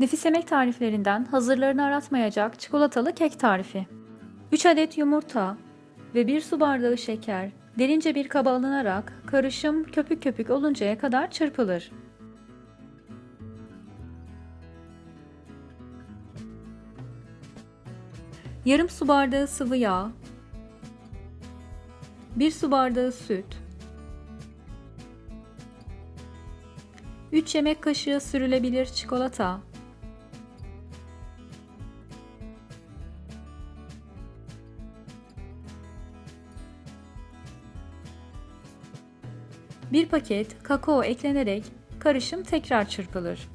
Nefis yemek tariflerinden hazırlarını aratmayacak çikolatalı kek tarifi. 3 adet yumurta ve 1 su bardağı şeker derince bir kaba alınarak karışım köpük köpük oluncaya kadar çırpılır. Yarım su bardağı sıvı yağ, 1 su bardağı süt, 3 yemek kaşığı sürülebilir çikolata, Bir paket kakao eklenerek karışım tekrar çırpılır.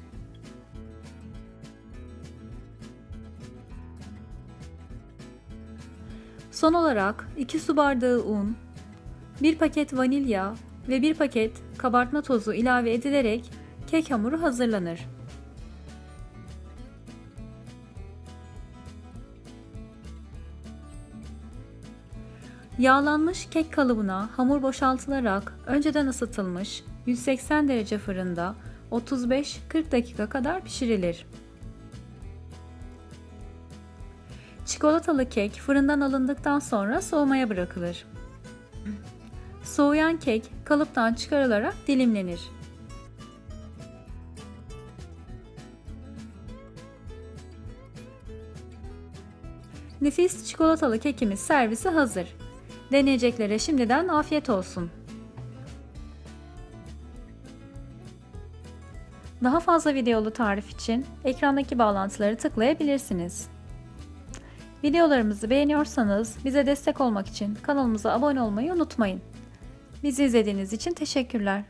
Son olarak 2 su bardağı un, 1 paket vanilya ve 1 paket kabartma tozu ilave edilerek kek hamuru hazırlanır. Yağlanmış kek kalıbına hamur boşaltılarak önceden ısıtılmış 180 derece fırında 35-40 dakika kadar pişirilir. Çikolatalı kek fırından alındıktan sonra soğumaya bırakılır. Soğuyan kek kalıptan çıkarılarak dilimlenir. Nefis çikolatalı kekimiz servisi hazır. Deneyeceklere şimdiden afiyet olsun. Daha fazla videolu tarif için ekrandaki bağlantıları tıklayabilirsiniz. Videolarımızı beğeniyorsanız bize destek olmak için kanalımıza abone olmayı unutmayın. Bizi izlediğiniz için teşekkürler.